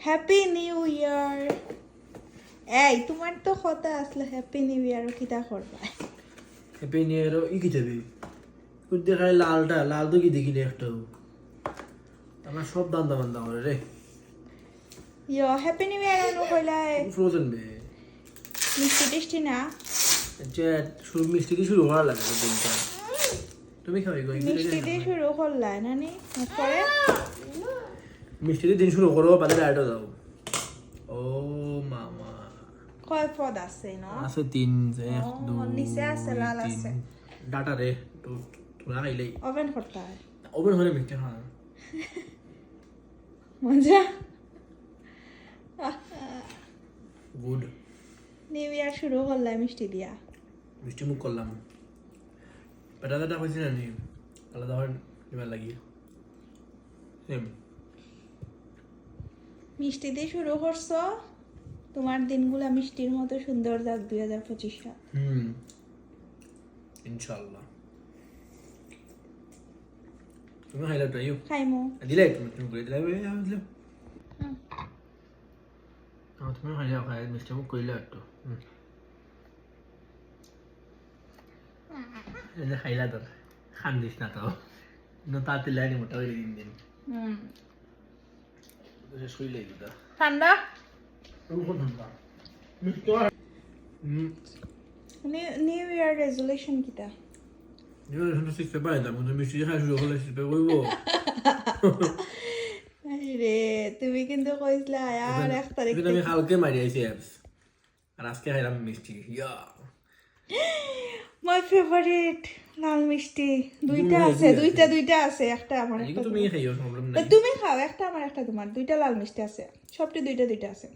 Happy new ইয়ার এই তোমার তো কথা আসলে হ্যাপি নিউ ইয়ার কিতা করবা? হ্যাপি নিউ ইয়ার ই কি যাবি কুদ্দে খালি লালটা লাল তো কি দেখি রে একটাও আমার সব দান্দা বান্দা করে রে। ইয়ো হ্যাপি নিউ ইয়ার আনো কইলাই ফ্রোজেন বে? মিষ্টি টিষ্টি না? যে শুরু মিষ্টি দিয়ে শুরু করা লাগে দিনটা তুমি খাবি গো মিষ্টি দিয়ে শুরু করলাই নানি? পরে? মিষ্টি দিয়ে দিন শুরু করো বাদে ডাইরেক্ট যাও ও মামা। কয় পদ আছে ন? আছে তিন এক দুই নিচে আছে, লাল। আছে। ডাটা রে তো তোরা খাইলেই ওভেন করতে হয়। ওভেন হলে মিষ্টি খাওয়া মজা। গুড। নিউ ইয়ার শুরু করলাই মিষ্টি দিয়া। মিষ্টি মুখ করলাম। পেটা দাদা হয়েছে না? নি আলাদা হয় এবার লাগিয়ে সেম মিষ্টি দিয়ে শুরু করছ? তোমার দিনগুলা মিষ্টির মতো সুন্দর যাক দুই হাজার পঁচিশ। সাল হুম ইনশাল্লাহ তুমি খাইলে ট্রাইও খাইমো। দিলে তুমি তুমি করে দিলে আমি দিলাম। হুম। আমার তুমি খাইলে খাই মিষ্টি মুখ করিলে একটু। খাইলা তোর খান দিস না তো। তাতে লাইনি মোটা হয়ে দিন দিন। হুম। করিলে দিতা ঠান্ডা? নিউ ইয়ার রেজুলেশন কিটা? 이거 শিখতে পারতাম কিন্তু মিষ্টি খাই শুরু করলে শিখতে করব। রে তুমি কিন্তু কইছিলা আর এক তারিখ আমি কালকে মারি আইছি অ্যাপস আর আজকে খাইলাম মিষ্টি। ইয়া। মাই ফেভারিট লাল মিষ্টি। দুইটা আছে। দুইটা দুইটা আছে। একটা আমার একটা তুমি খাইও প্রবলেম নাই। তুমি খাও একটা আমার একটা তোমার। দুইটা লাল মিষ্টি আছে। সবটি দুইটা দুইটা আছে।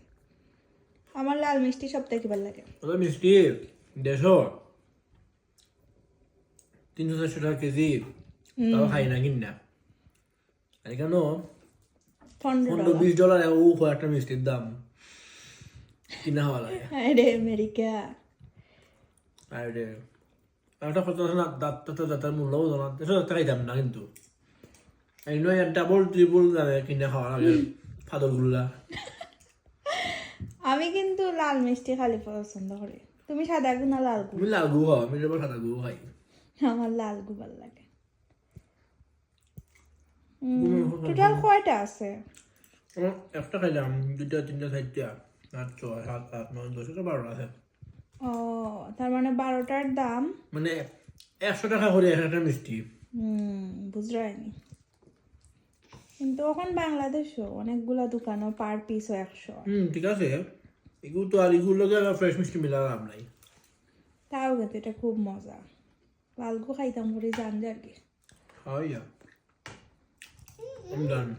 আমার লাল মিষ্টি সব থেকে ভালো লাগে। ওটা মিষ্টি। দেড়শো। তিনশো চারশো টাকা কেজি। তাও খাই না কিনা। আর কেন? পনেরো বিশ ডলার ও একটা মিষ্টির দাম। কিনা হওয়া লাগে। আরে আমেরিকা। আর একটা কথা আছে না দাঁত দাঁত দাঁতার মূল্যও জানা এসব টাকাই দাম না কিন্তু এই নয় ডাবল ট্রিপল দামে কিনে ফাদরগুলা আমি কিন্তু লাল মিষ্টি খালি পছন্দ করি তুমি সাদা গু না লাল গু লাল গু খাও আমি এবার সাদা গু খাই আমার লাল গু ভালো লাগে টোটাল কয়টা আছে? আমার একটা খাইলাম দুটা তিনটা চারটা আট ছয় সাত আট নয় দশ বারোটা আছে। তার মানে বারোটার দাম। মানে একশো টাকা করে একটা মিষ্টি। হুম বুঝলাইনি কিন্তু ওখান বাংলাদেশও অনেকগুলা দোকানও পার পিসও একশো। হুম ঠিক আছে। এগুলো তো আর এগুলোকে ফ্রেশ মিষ্টি মিলা লাভ নাই। তাও কিন্তু এটা খুব মজা। লালগু খাইতাম করে জান আর কি হয় I'm done.